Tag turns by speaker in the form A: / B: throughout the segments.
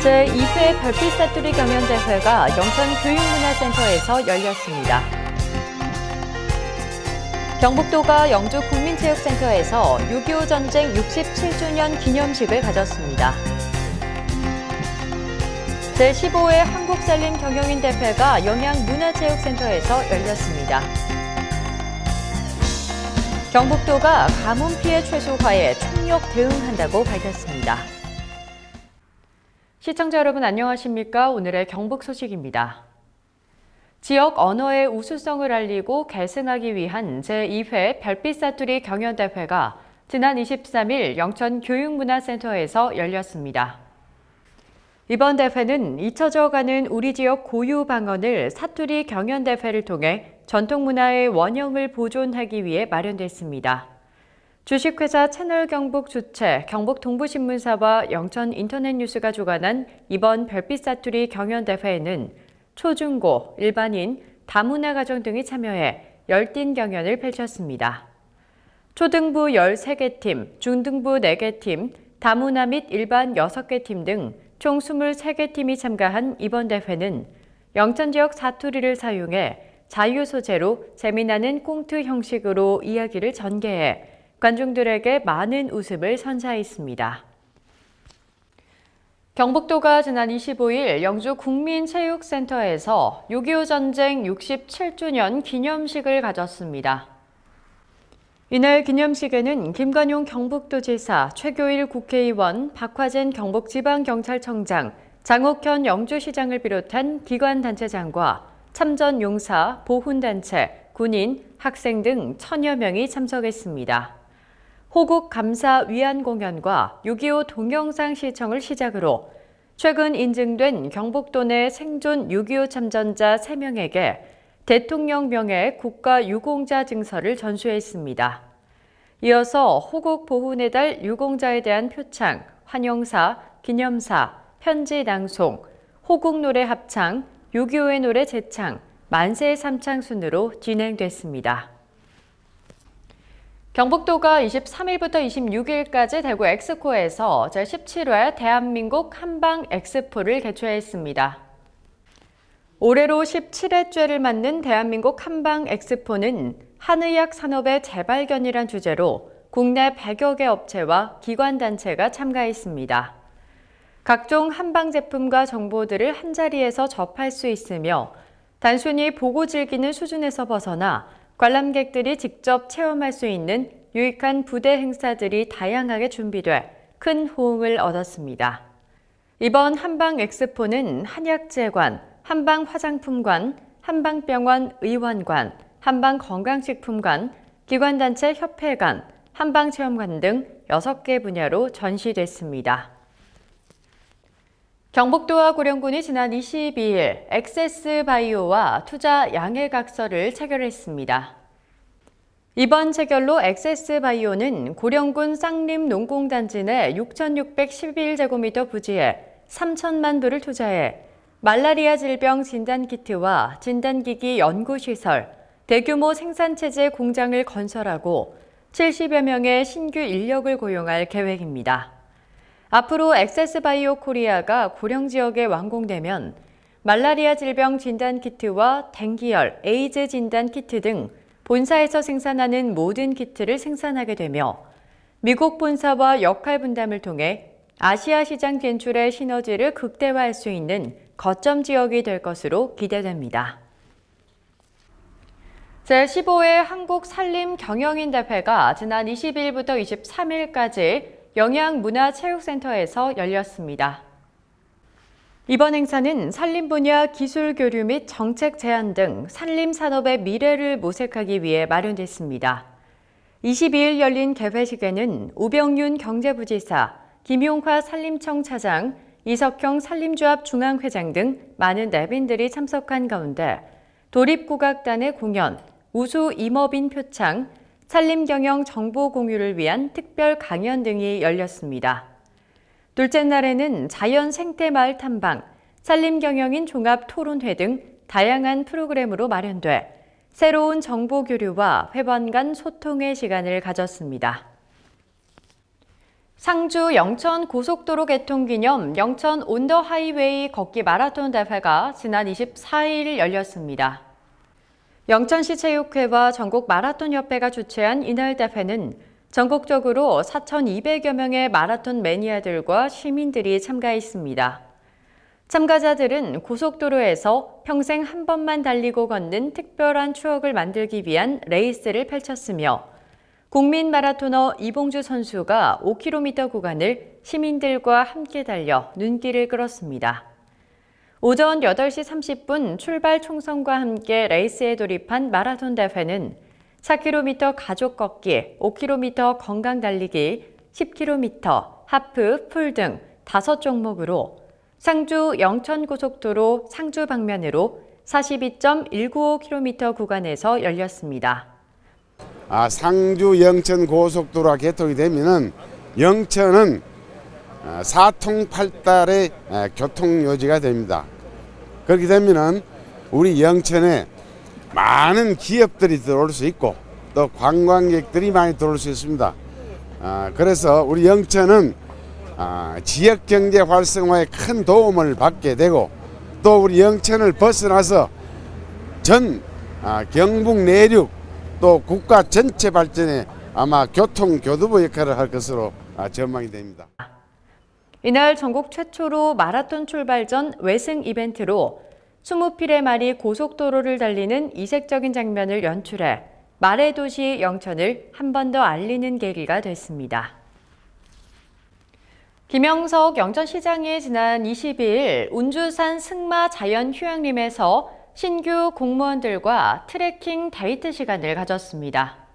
A: 제2회 별빛 사투리 경연대회가 영천 교육문화센터에서 열렸습니다. 경북도가 영주 국민체육센터에서 6.25 전쟁 67주년 기념식을 가졌습니다. 제15회 한국살림 경영인 대회가 영양문화체육센터에서 열렸습니다. 경북도가 가뭄 피해 최소화에 총력 대응한다고 밝혔습니다. 시청자 여러분 안녕하십니까? 오늘의 경북 소식입니다. 지역 언어의 우수성을 알리고 계승하기 위한 제2회 별빛 사투리 경연대회가 지난 23일 영천 교육문화센터에서 열렸습니다. 이번 대회는 잊혀져 가는 우리 지역 고유 방언을 사투리 경연대회를 통해 전통문화의 원형을 보존하기 위해 마련됐습니다. 주식회사 채널경북 주최 경북동부신문사와 영천 인터넷뉴스가 주관한 이번 별빛 사투리 경연대회에는 초중고, 일반인, 다문화 가정 등이 참여해 열띤 경연을 펼쳤습니다. 초등부 13개 팀, 중등부 4개 팀, 다문화 및 일반 6개 팀 등 총 23개 팀이 참가한 이번 대회는 영천 지역 사투리를 사용해 자유 소재로 재미나는 꽁트 형식으로 이야기를 전개해 관중들에게 많은 웃음을 선사했습니다. 경북도가 지난 25일 영주 국민체육센터에서 6.25 전쟁 67주년 기념식을 가졌습니다. 이날 기념식에는 김관용 경북도지사, 최교일 국회의원, 박화진 경북지방경찰청장, 장옥현 영주시장을 비롯한 기관단체장과 참전용사, 보훈단체, 군인, 학생 등 천여 명이 참석했습니다. 호국 감사 위안 공연과 6.25 동영상 시청을 시작으로 최근 인증된 경북도 내 생존 6.25 참전자 3명에게 대통령 명예 국가 유공자 증서를 전수했습니다. 이어서 호국 보훈의 달 유공자에 대한 표창, 환영사, 기념사, 편지 낭송, 호국 노래 합창, 6.25의 노래 재창, 만세 삼창 순으로 진행됐습니다. 경북도가 23일부터 26일까지 대구 엑스코에서 제17회 대한민국 한방 엑스포를 개최했습니다. 올해로 17회째를 맞는 대한민국 한방 엑스포는 한의학 산업의 재발견이란 주제로 국내 100여 개 업체와 기관단체가 참가했습니다. 각종 한방 제품과 정보들을 한자리에서 접할 수 있으며 단순히 보고 즐기는 수준에서 벗어나 관람객들이 직접 체험할 수 있는 유익한 부대 행사들이 다양하게 준비돼 큰 호응을 얻었습니다. 이번 한방 엑스포는 한약재관, 한방 화장품관, 한방병원 의원관, 한방 건강식품관, 기관단체 협회관, 한방체험관 등 6개 분야로 전시됐습니다. 경북도와 고령군이 지난 22일 엑세스 바이오와 투자 양해각서를 체결했습니다. 이번 체결로 엑세스 바이오는 고령군 쌍림 농공단지 내 6,611제곱미터 부지에 3천만 불을 투자해 말라리아 질병 진단키트와 진단기기 연구시설, 대규모 생산체제 공장을 건설하고 70여 명의 신규 인력을 고용할 계획입니다. 앞으로 엑세스 바이오 코리아가 고령 지역에 완공되면 말라리아 질병 진단 키트와 댕기열, 에이즈 진단 키트 등 본사에서 생산하는 모든 키트를 생산하게 되며 미국 본사와 역할 분담을 통해 아시아 시장 진출의 시너지를 극대화할 수 있는 거점 지역이 될 것으로 기대됩니다. 제15회 한국 산림 경영인 대회가 지난 20일부터 23일까지 영양문화체육센터에서 열렸습니다. 이번 행사는 산림 분야 기술 교류 및 정책 제안 등 산림 산업의 미래를 모색하기 위해 마련됐습니다. 22일 열린 개회식에는 우병윤 경제부지사, 김용화 산림청 차장, 이석형 산림조합 중앙회장 등 많은 내빈들이 참석한 가운데 도립국악단의 공연, 우수 임업인 표창, 산림경영 정보 공유를 위한 특별 강연 등이 열렸습니다. 둘째 날에는 자연 생태 마을 탐방, 산림경영인 종합 토론회 등 다양한 프로그램으로 마련돼 새로운 정보 교류와 회원 간 소통의 시간을 가졌습니다. 상주 영천 고속도로 개통 기념 영천 온더 하이웨이 걷기 마라톤 대회가 지난 24일 열렸습니다. 영천시 체육회와 전국 마라톤 협회가 주최한 이날 대회는 전국적으로 4,200여 명의 마라톤 매니아들과 시민들이 참가했습니다. 참가자들은 고속도로에서 평생 한 번만 달리고 걷는 특별한 추억을 만들기 위한 레이스를 펼쳤으며 국민 마라토너 이봉주 선수가 5km 구간을 시민들과 함께 달려 눈길을 끌었습니다. 오전 8시 30분 출발 총선과 함께 레이스에 돌입한 마라톤 대회는 4km 가족 걷기, 5km 건강 달리기, 10km, 하프, 풀 등 5종목으로 상주 영천고속도로 상주 방면으로 42.195km 구간에서 열렸습니다.
B: 아, 상주 영천 고속도로가 개통이 되면은 영천은 아, 사통팔달의 아, 교통 요지가 됩니다. 그렇게 되면은 우리 영천에 많은 기업들이 들어올 수 있고 또 관광객들이 많이 들어올 수 있습니다. 아, 그래서 우리 영천은 아, 지역 경제 활성화에 큰 도움을 받게 되고 또 우리 영천을 벗어나서 전 아, 경북 내륙 또 국가 전체 발전에 아마 교통 교두보 역할을 할 것으로 아, 전망이 됩니다.
A: 이날 전국 최초로 마라톤 출발 전 외승 이벤트로 20필의 말이 고속도로를 달리는 이색적인 장면을 연출해 말의 도시 영천을 한 번 더 알리는 계기가 됐습니다. 김영석 영천시장이 지난 22일 운주산 승마 자연휴양림에서 신규 공무원들과 트레킹 데이트 시간을 가졌습니다.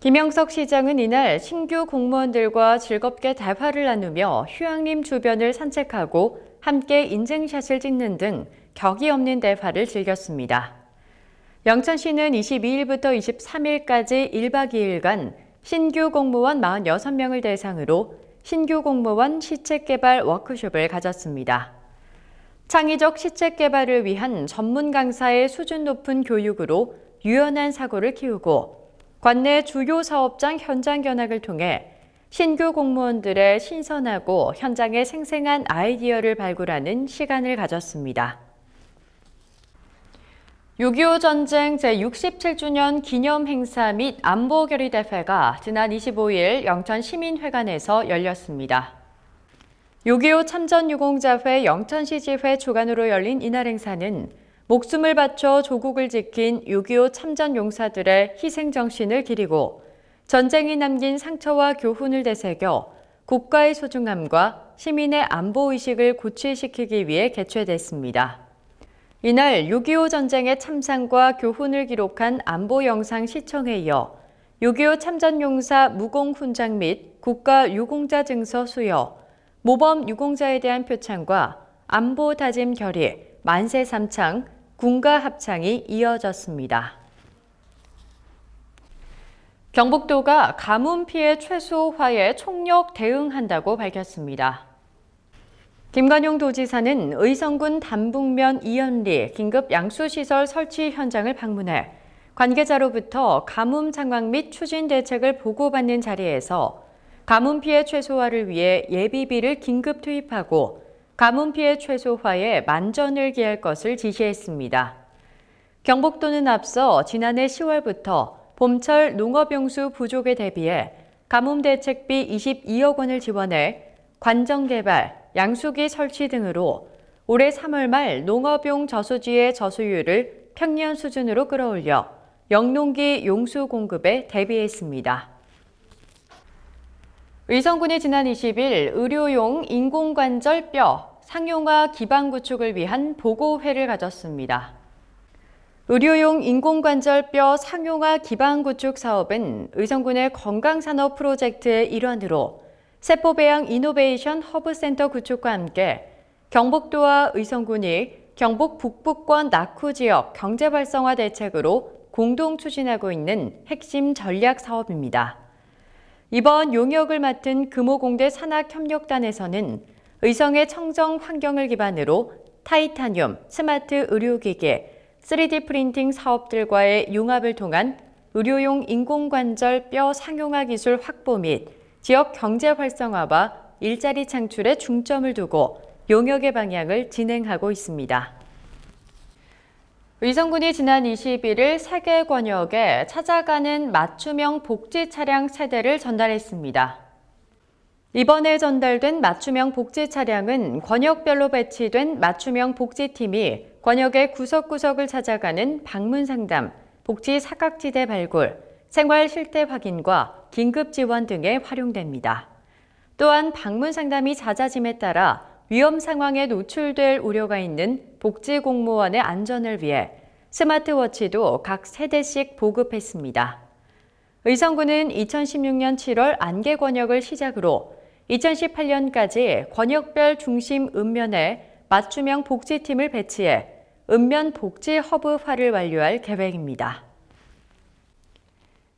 A: 김영석 시장은 이날 신규 공무원들과 즐겁게 대화를 나누며 휴양림 주변을 산책하고 함께 인증샷을 찍는 등 격이 없는 대화를 즐겼습니다. 영천시는 22일부터 23일까지 1박 2일간 신규 공무원 46명을 대상으로 신규 공무원 시책 개발 워크숍을 가졌습니다. 창의적 시책 개발을 위한 전문 강사의 수준 높은 교육으로 유연한 사고를 키우고 관내 주요 사업장 현장 견학을 통해 신규 공무원들의 신선하고 현장에 생생한 아이디어를 발굴하는 시간을 가졌습니다. 6.25 전쟁 제67주년 기념 행사 및 안보 결의 대회가 지난 25일 영천 시민회관에서 열렸습니다. 6.25 참전유공자회 영천시지회 주관으로 열린 이날 행사는 목숨을 바쳐 조국을 지킨 6.25 참전 용사들의 희생정신을 기리고 전쟁이 남긴 상처와 교훈을 되새겨 국가의 소중함과 시민의 안보의식을 고취시키기 위해 개최됐습니다. 이날 6.25 전쟁의 참상과 교훈을 기록한 안보 영상 시청에 이어 6.25 참전용사 무공 훈장 및 국가 유공자 증서 수여, 모범 유공자에 대한 표창과 안보 다짐 결의, 만세 삼창, 군가 합창이 이어졌습니다. 경북도가 가뭄 피해 최소화에 총력 대응한다고 밝혔습니다. 김관용 도지사는 의성군 담북면 이연리 긴급 양수시설 설치 현장을 방문해 관계자로부터 가뭄 상황 및 추진 대책을 보고받는 자리에서 가뭄 피해 최소화를 위해 예비비를 긴급 투입하고 가뭄 피해 최소화에 만전을 기할 것을 지시했습니다. 경북도는 앞서 지난해 10월부터 봄철 농업용수 부족에 대비해 가뭄 대책비 22억 원을 지원해 관정 개발, 양수기 설치 등으로 올해 3월 말 농업용 저수지의 저수율을 평년 수준으로 끌어올려 영농기 용수 공급에 대비했습니다. 의성군이 지난 20일 의료용 인공관절 뼈 상용화 기반 구축을 위한 보고회를 가졌습니다. 의료용 인공관절 뼈 상용화 기반 구축 사업은 의성군의 건강산업 프로젝트의 일환으로 세포배양 이노베이션 허브센터 구축과 함께 경북도와 의성군이 경북 북부권 낙후 지역 경제 활성화 대책으로 공동 추진하고 있는 핵심 전략 사업입니다. 이번 용역을 맡은 금호공대 산학협력단에서는 의성의 청정 환경을 기반으로 타이타늄, 스마트 의료기계, 3D 프린팅 사업들과의 융합을 통한 의료용 인공관절 뼈 상용화 기술 확보 및 지역 경제 활성화와 일자리 창출에 중점을 두고 용역의 방향을 진행하고 있습니다. 의성군이 지난 21일 세계 권역에 찾아가는 맞춤형 복지 차량 세대를 전달했습니다. 이번에 전달된 맞춤형 복지 차량은 권역별로 배치된 맞춤형 복지팀이 권역의 구석구석을 찾아가는 방문 상담, 복지 사각지대 발굴, 생활 실태 확인과 긴급 지원 등에 활용됩니다. 또한 방문 상담이 잦아짐에 따라 위험 상황에 노출될 우려가 있는 복지 공무원의 안전을 위해 스마트워치도 각 세대씩 보급했습니다. 의성군은 2016년 7월 안개 권역을 시작으로 2018년까지 권역별 중심 읍면에 맞춤형 복지팀을 배치해 읍면 복지 허브화를 완료할 계획입니다.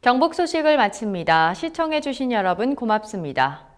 A: 경북 소식을 마칩니다. 시청해주신 여러분 고맙습니다.